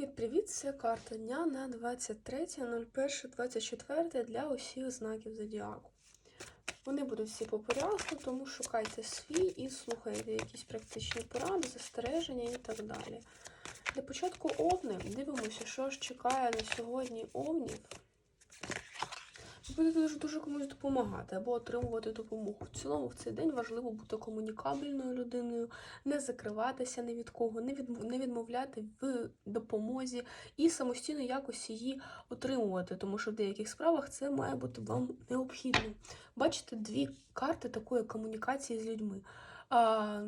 Привіт-привіт! Це карта дня на 23.01.24 для усіх знаків зодіаку. Вони будуть всі по порядку, тому шукайте свій і слухайте якісь практичні поради, застереження і так далі. Для початку овни дивимося, що ж чекає на сьогодні овнів. Ви будете дуже, дуже комусь допомагати або отримувати допомогу. В цілому в цей день важливо бути комунікабельною людиною, не закриватися ні від кого, не, не відмовляти в допомозі і самостійно якось її отримувати, тому що в деяких справах це має бути вам необхідно. Бачите, дві карти такої комунікації з людьми. А,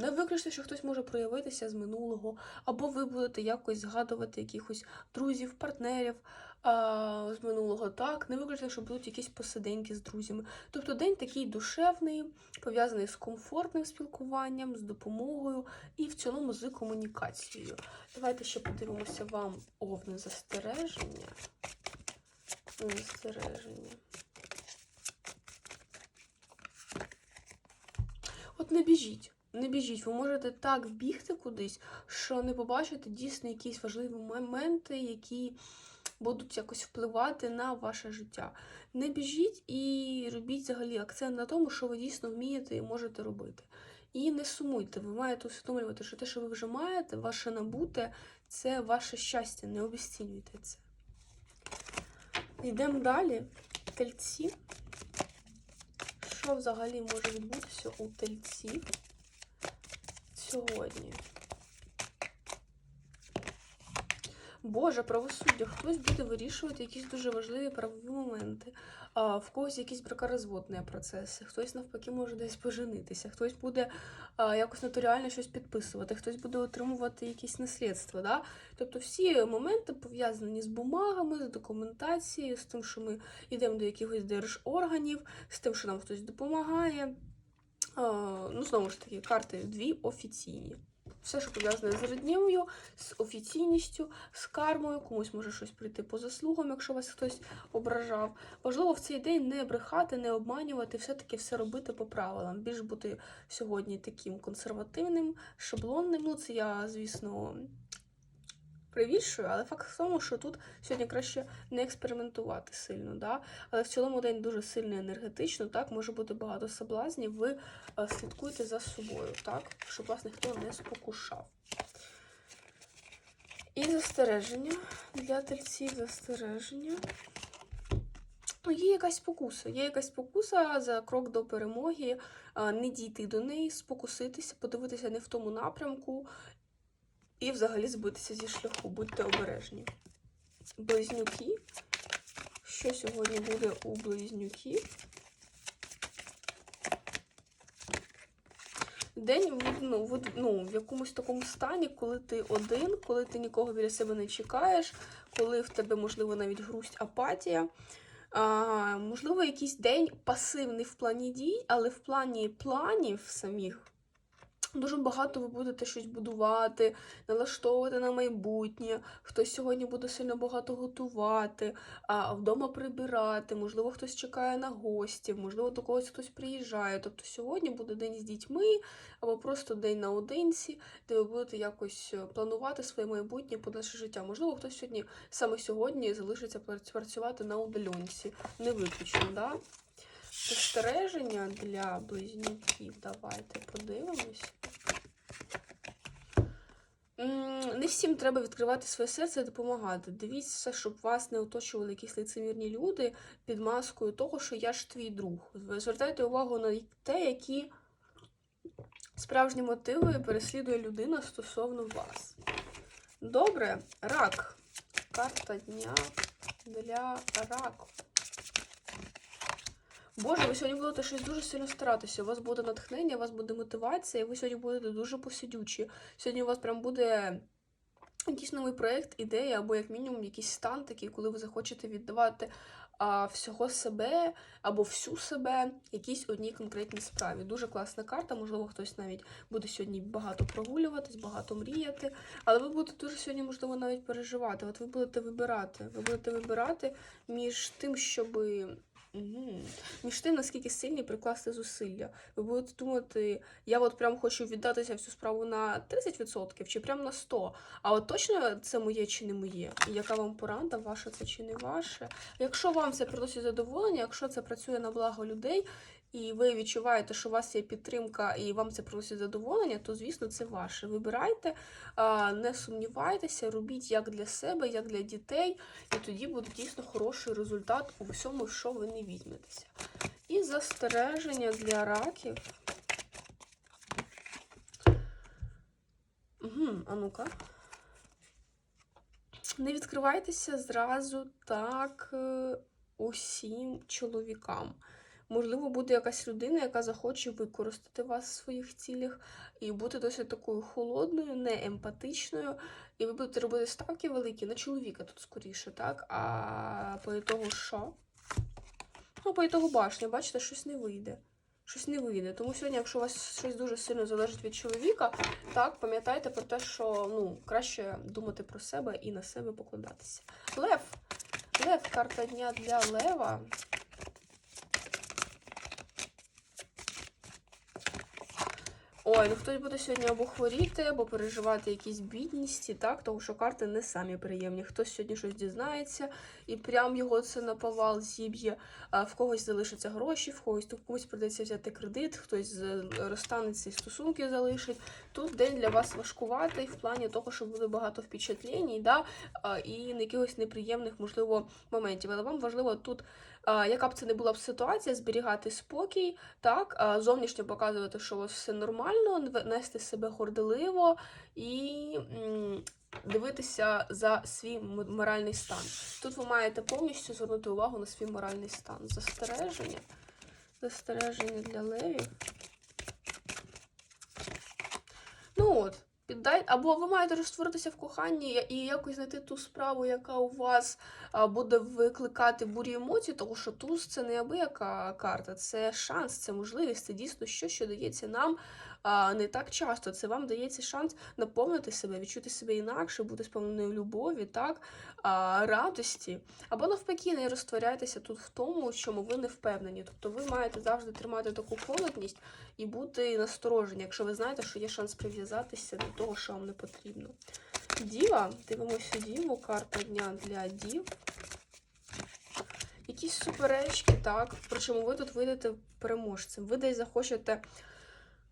не виключно, що хтось може проявитися з минулого, або ви будете якось згадувати якихось друзів, партнерів а, з минулого. Так, не виключно, що будуть якісь посиденьки з друзями. Тобто день такий душевний, пов'язаний з комфортним спілкуванням, з допомогою і в цілому з комунікацією. Давайте ще подивимося вам овне застереження. Застереження. От не біжіть, не біжіть. Ви можете так вбігти кудись, що не побачите дійсно якісь важливі моменти, які будуть якось впливати на ваше життя. Не біжіть і робіть взагалі акцент на тому, що ви дійсно вмієте і можете робити. І не сумуйте, ви маєте усвідомлювати, що те, що ви вже маєте, ваше набуте, це ваше щастя, не обесцінюйте це. Йдемо далі. Тельці. Що взагалі може відбутися у тельців сьогодні? Боже, правосуддя, хтось буде вирішувати якісь дуже важливі правові моменти, а, в когось якісь бракоразводні процеси, хтось навпаки може десь поженитися, хтось буде а, якось нотаріально щось підписувати, хтось буде отримувати якісь наслідства. Да? Тобто всі моменти пов'язані з бумагами, з документацією, з тим, що ми йдемо до якихось держорганів, з тим, що нам хтось допомагає. А, ну, знову ж таки, карти дві офіційні. Все, що пов'язане з роднею, з офіційністю, з кармою, комусь може щось прийти по заслугам, якщо вас хтось ображав. Важливо в цей день не брехати, не обманювати, все-таки все робити по правилам. Більш бути сьогодні таким консервативним, шаблонним. Ну, це я, звісно, привішую, але факт в тому, що тут сьогодні краще не експериментувати сильно. Да? Але в цілому день дуже сильно енергетично, так, може бути багато соблазнів. Ви е, слідкуйте за собою, так, щоб вас ніхто не спокушав. І застереження для тельців застереження. Ну, є якась спокуса. Є якась спокуса за крок до перемоги, не дійти до неї, спокуситися, подивитися не в тому напрямку і взагалі збитися зі шляху. Будьте обережні. Близнюки. Що сьогодні буде у близнюків? День ну, в, ну, в якомусь такому стані, коли ти один, коли ти нікого біля себе не чекаєш, коли в тебе, можливо, навіть грусть, апатія. А, можливо, якийсь день пасивний в плані дій, але в плані планів самих дуже багато ви будете щось будувати, налаштовувати на майбутнє. Хтось сьогодні буде сильно багато готувати, а вдома прибирати, можливо, хтось чекає на гостів, можливо, до когось хтось приїжджає. Тобто сьогодні буде день з дітьми або просто день наодинці, де ви будете якось е, планувати своє майбутнє подальше життя. Можливо, хтось сьогодні саме сьогодні залишиться працювати на удаленці. Не виключно, да? Спостереження для близнюків. Давайте подивимось. Не всім треба відкривати своє серце і допомагати. Дивіться, щоб вас не оточували якісь лицемірні люди під маскою того, що я ж твій друг. Звертайте увагу на те, які справжні мотиви переслідує людина стосовно вас. Добре, рак. Карта дня для раку. Боже, ви сьогодні будете щось дуже сильно старатися. У вас буде натхнення, у вас буде мотивація, і ви сьогодні будете дуже посидючі. Сьогодні у вас прям буде якийсь новий проєкт, ідея, або як мінімум якийсь стан такий, коли ви захочете віддавати а, всього себе або всю себе якійсь одній конкретній справі. Дуже класна карта. Можливо, хтось навіть буде сьогодні багато прогулюватись, багато мріяти. Але ви будете дуже сьогодні, можливо, навіть переживати. От ви будете вибирати. Ви будете вибирати між тим, щоби Угу. Між тим, наскільки сильні прикласти зусилля. Ви будете думати, я от прям хочу віддатися всю справу на 30% чи прям на 100%. А от точно це моє чи не моє? Яка вам порада, ваше це чи не ваше? Якщо вам це приносить задоволення, якщо це працює на благо людей, і ви відчуваєте, що у вас є підтримка і вам це приносить задоволення, то звісно це ваше. Вибирайте, не сумнівайтеся, робіть як для себе, як для дітей, і тоді буде дійсно хороший результат у всьому, що ви не візьметеся. І застереження для раків. Угу, а ну-ка. Не відкривайтеся зразу так е, усім чоловікам. Можливо, буде якась людина, яка захоче використати вас в своїх цілях і бути досить такою холодною, не емпатичною. І ви будете робити ставки великі на чоловіка тут скоріше, так? А по ітогу що? Ну, по ітогу башня, бачите, щось не вийде. Щось не вийде. Тому сьогодні, якщо у вас щось дуже сильно залежить від чоловіка, так, пам'ятайте про те, що ну, краще думати про себе і на себе покладатися. Лев. Лев, карта дня для Лева. Ой, ну хтось буде сьогодні або хворіти, або переживати якісь бідності, так, тому що карти не самі приємні. Хтось сьогодні щось дізнається і прям його це на повал зіб'є. В когось залишаться гроші, в когось тут комусь придеться взяти кредит, хтось з- розстанеться і стосунки залишить. Тут день для вас важкуватий в плані того, що буде багато впечатлень, да, і якихось неприємних, можливо, моментів. Але вам важливо тут. А, Яка б це не була б ситуація, зберігати спокій, так, зовнішньо показувати, що у вас все нормально, нести себе горделиво і дивитися за свій моральний стан. Тут ви маєте повністю звернути увагу на свій моральний стан. Застереження. Застереження для левів. Ну от, піддай, або ви маєте розтворитися в коханні і якось знайти ту справу, яка у вас буде викликати бурі емоцій, тому що туз це не абияка карта, це шанс, це можливість, це дійсно щось, що дається нам не так часто. Це вам дається шанс наповнити себе, відчути себе інакше, бути сповненою любові, так, радості. Або навпаки, не розтворяйтеся тут в тому, в чому ви не впевнені. Тобто ви маєте завжди тримати таку холодність і бути насторожені, якщо ви знаєте, що є шанс прив'язатися до того, що вам не потрібно. Діва, дивимося діву, карта дня для дів. Якісь суперечки, так. Причому ви тут вийдете переможцем. Ви десь захочете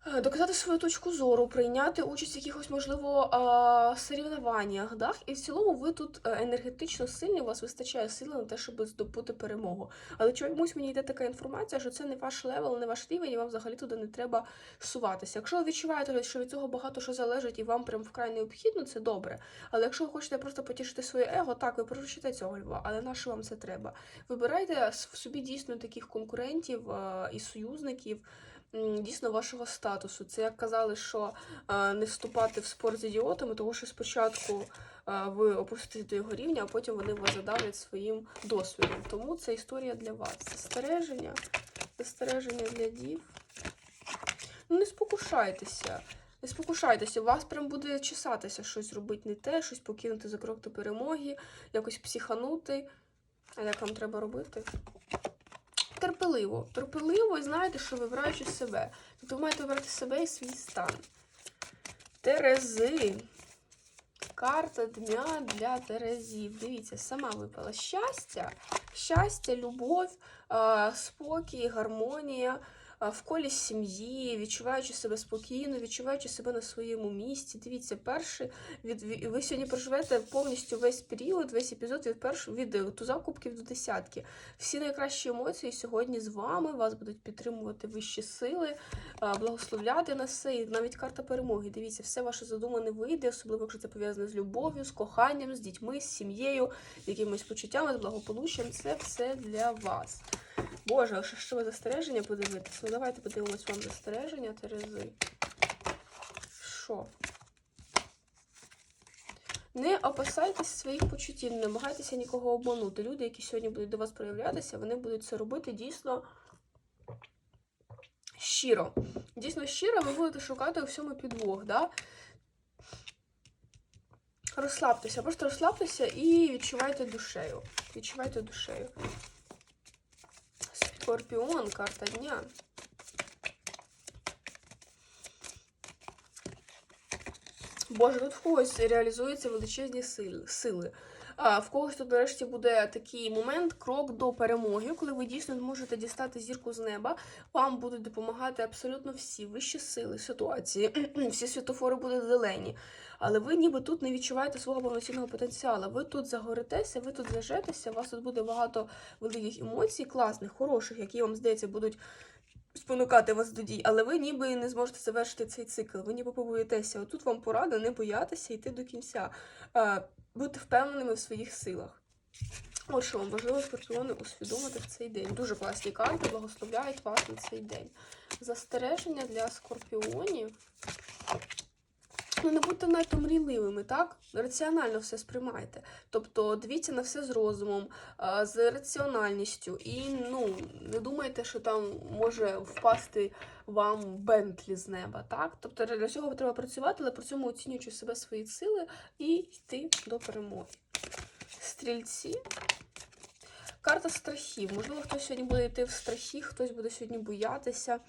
доказати свою точку зору, прийняти участь в якихось, можливо, а, соревнованнях. Да? І в цілому ви тут е, енергетично сильні, у вас вистачає сили на те, щоб здобути перемогу. Але чомусь мені йде така інформація, що це не ваш левел, не ваш рівень, і вам взагалі туди не треба суватися. Якщо ви відчуваєте, що від цього багато що залежить і вам прям вкрай необхідно, це добре. Але якщо ви хочете просто потішити своє его, так, ви приручите цього льва, але на що вам це треба? Вибирайте в собі дійсно таких конкурентів е, і союзників. Дійсно вашого статусу. Це як казали, що е, не вступати в спор з ідіотами, тому що спочатку е, ви опустите до його рівня, а потім вони вас задавлять своїм досвідом. Тому це історія для вас. Застереження, застереження для дів. Ну, не спокушайтеся. Не спокушайтеся, у вас прям буде чесатися щось робити не те, щось покинути за крок до перемоги, якось психанути. А як вам треба робити? Терпеливо. Терпеливо і знаєте, що вибираючи себе. Тобто ви маєте вибрати себе і свій стан. Терези. Карта дня для Терезів. Дивіться, сама випала щастя, щастя, любов, спокій, гармонія в колі сім'ї, відчуваючи себе спокійно, відчуваючи себе на своєму місці. Дивіться, перший від ви сьогодні проживете повністю весь період, весь епізод від першого від е, туза до десятки. Всі найкращі емоції сьогодні з вами. Вас будуть підтримувати вищі сили, благословляти на все. І навіть карта перемоги. Дивіться, все ваше задумане вийде, особливо якщо це пов'язане з любов'ю, з коханням, з дітьми, з сім'єю, якимись почуттями, з благополуччям. Це все для вас. Боже, що, що ви застереження подивитися? Ну давайте подивимось вам застереження Терези. Що? Не опасайтесь своїх почуттів, не намагайтеся нікого обманути. Люди, які сьогодні будуть до вас проявлятися, вони будуть це робити дійсно щиро. Дійсно щиро, ви будете шукати у всьому підвох, да? Розслабтеся, просто розслабтеся і відчувайте душею. Відчувайте душею. Скорпіон, карта дня. Боже, тут в когось реалізуються величезні сили. А в когось тут нарешті буде такий момент, крок до перемоги, коли ви дійсно зможете дістати зірку з неба. Вам будуть допомагати абсолютно всі вищі сили ситуації, всі світофори будуть зелені. Але ви ніби тут не відчуваєте свого повноцінного потенціалу. Ви тут загоритеся, ви тут зажетеся, у вас тут буде багато великих емоцій, класних, хороших, які вам здається будуть спонукати вас до дій, але ви ніби не зможете завершити цей цикл. Ви ніби побоїтеся. Отут вам порада не боятися йти до кінця, бути впевненими в своїх силах. От що вам важливо, скорпіони, усвідомити в цей день. Дуже класні карти благословляють вас на цей день. Застереження для скорпіонів. Ну, не будьте надто мрійливими, так? Раціонально все сприймайте. Тобто дивіться на все з розумом, з раціональністю. І ну, не думайте, що там може впасти вам Бентлі з неба. так? Тобто для цього треба працювати, але при цьому оцінюючи себе свої сили і йти до перемоги. Стрільці. Карта страхів. Можливо, хтось сьогодні буде йти в страхи, хтось буде сьогодні боятися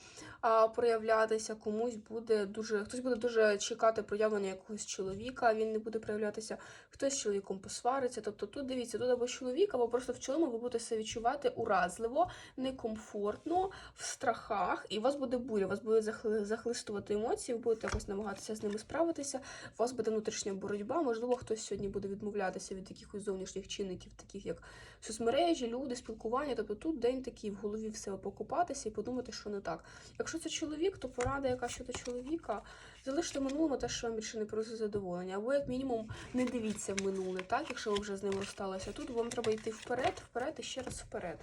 а, проявлятися, комусь буде дуже, хтось буде дуже чекати проявлення якогось чоловіка, він не буде проявлятися, хтось з чоловіком посвариться. Тобто тут дивіться, тут або чоловік, або просто в цілому ви будете себе відчувати уразливо, некомфортно, в страхах, і у вас буде буря, вас захли- захлистувати емоції, ви будете якось намагатися з ними справитися. У вас буде внутрішня боротьба. Можливо, хтось сьогодні буде відмовлятися від якихось зовнішніх чинників, таких як соцмережі, люди, спілкування. Тобто тут день такий в голові в себе покопатися і подумати, що не так. Якщо це чоловік, то порада, яка щодо чоловіка, залиште минулому те, що вам більше не приносить задоволення. Або, як мінімум, не дивіться в минуле, так, якщо ви вже з ним розсталися. Тут вам треба йти вперед, вперед і ще раз вперед.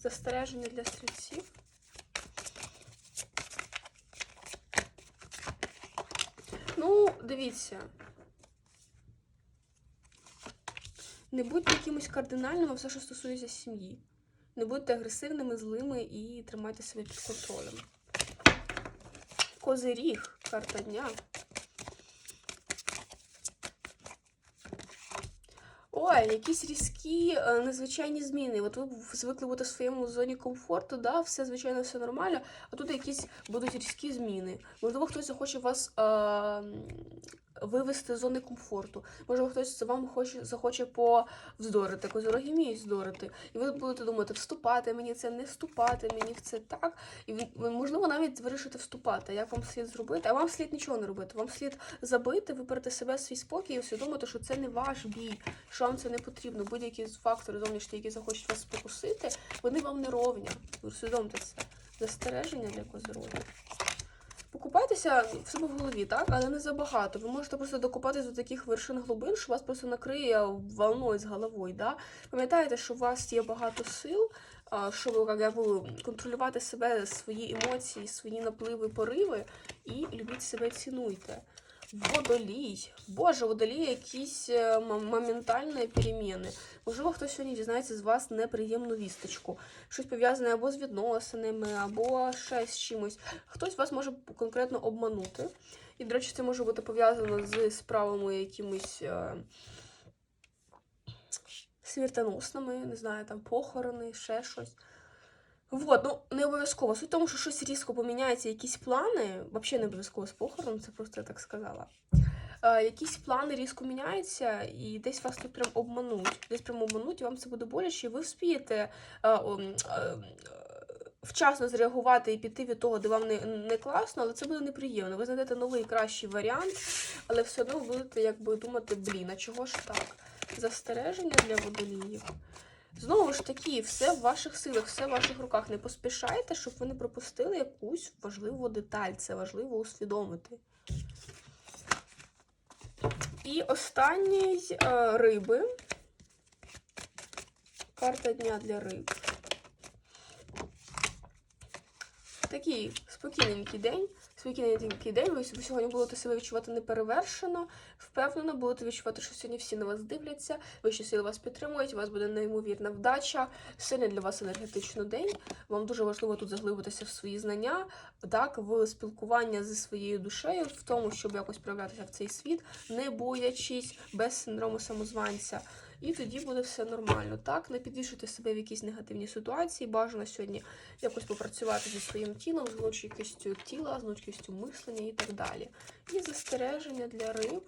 Застереження для стрільців. Ну, дивіться. Не будьте якимось кардинальними, все, що стосується сім'ї. Не будьте агресивними, злими і тримайте себе під контролем. Козиріг, карта дня. Ой, якісь різкі, е, незвичайні зміни. От ви звикли бути в своєму зоні комфорту, да, все звичайно, все нормально, а тут якісь будуть різкі зміни. Можливо, хтось захоче вас е, вивести з зони комфорту. Можливо, хтось вам хоче, захоче повздорити, козороги вміють здорити. І ви будете думати, вступати мені це, не вступати мені в це так. І можливо, навіть вирішите вступати. Як вам слід зробити? А вам слід нічого не робити. Вам слід забити, вибрати себе свій спокій і усвідомити, що це не ваш бій, що вам це не потрібно. Будь-які фактори зовнішні, які захочуть вас спокусити, вони вам не ровня. Усвідомте це. Застереження для козорогів. Покупайтеся в себе в голові, так, але не забагато. Ви можете просто докопатись до таких вершин глибин, що вас просто накриє волною з головою. Да? Пам'ятаєте, що у вас є багато сил, щоб як би, контролювати себе, свої емоції, свої напливи, пориви, і любіть себе, цінуйте. Водолій. Боже, водолій якісь е, моментальні переміни. Можливо, хтось сьогодні дізнається з вас неприємну вісточку. Щось пов'язане або з відносинами, або ще з чимось. Хтось вас може конкретно обманути. І, до речі, це може бути пов'язано з справами якимись е, смертоносними, не знаю, там похорони, ще щось. Вот, ну не обов'язково. Суть в тому, що щось різко поміняється, якісь плани, взагалі не обов'язково з похороном, це просто я так сказала. Е, якісь плани різко міняються, і десь вас тут прям обмануть. Десь прям обмануть, і вам це буде боляче, і ви вспієте е, е, вчасно зреагувати і піти від того, де вам не, не класно, але це буде неприємно. Ви знайдете новий кращий варіант, але все одно ви будете якби думати, блін, а чого ж так? Застереження для водоліїв. Знову ж таки, все в ваших силах, все в ваших руках. Не поспішайте, щоб ви не пропустили якусь важливу деталь. Це важливо усвідомити. І останній е, риби. Карта дня для риб. Такий спокійненький день. Спокійненький день. Ви сьогодні будете себе відчувати неперевершено, впевнено, будете відчувати, що сьогодні всі на вас дивляться, вищі сили вас підтримують, у вас буде неймовірна вдача, сильний для вас енергетичний день. Вам дуже важливо тут заглибитися в свої знання, так, в спілкування зі своєю душею, в тому, щоб якось проявлятися в цей світ, не боячись, без синдрому самозванця. і тоді буде все нормально. Так, не підвішуйте себе в якісь негативні ситуації. Бажано сьогодні якось попрацювати зі своїм тілом, з гнучкістю тіла, з гнучкістю мислення і так далі. І застереження для риб.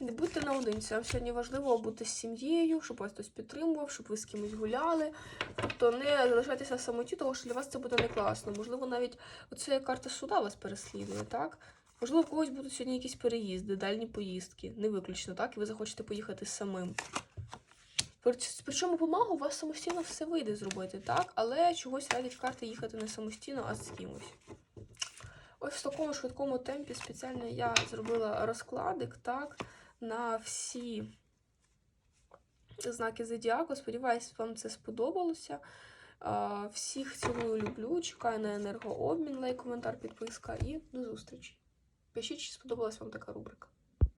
Не будьте наодинці. Вам сьогодні важливо бути з сім'єю, щоб вас хтось підтримував, щоб ви з кимось гуляли. Тобто не залишайтеся самоті, тому що для вас це буде не класно. Можливо, навіть оця карта суда вас переслідує, так? Можливо, у когось будуть сьогодні якісь переїзди, дальні поїздки. Не виключно, так? І ви захочете поїхати самим. Причому по магу у вас самостійно все вийде зробити, так? Але чогось радять карти їхати не самостійно, а з кимось. Ось в такому швидкому темпі спеціально я зробила розкладик, так, на всі знаки зодіаку. Сподіваюсь, вам це сподобалося. Всіх цілую, люблю. Чекаю на енергообмін, лайк, коментар, підписка і до зустрічі. Пишіть, чи сподобалась вам така рубрика.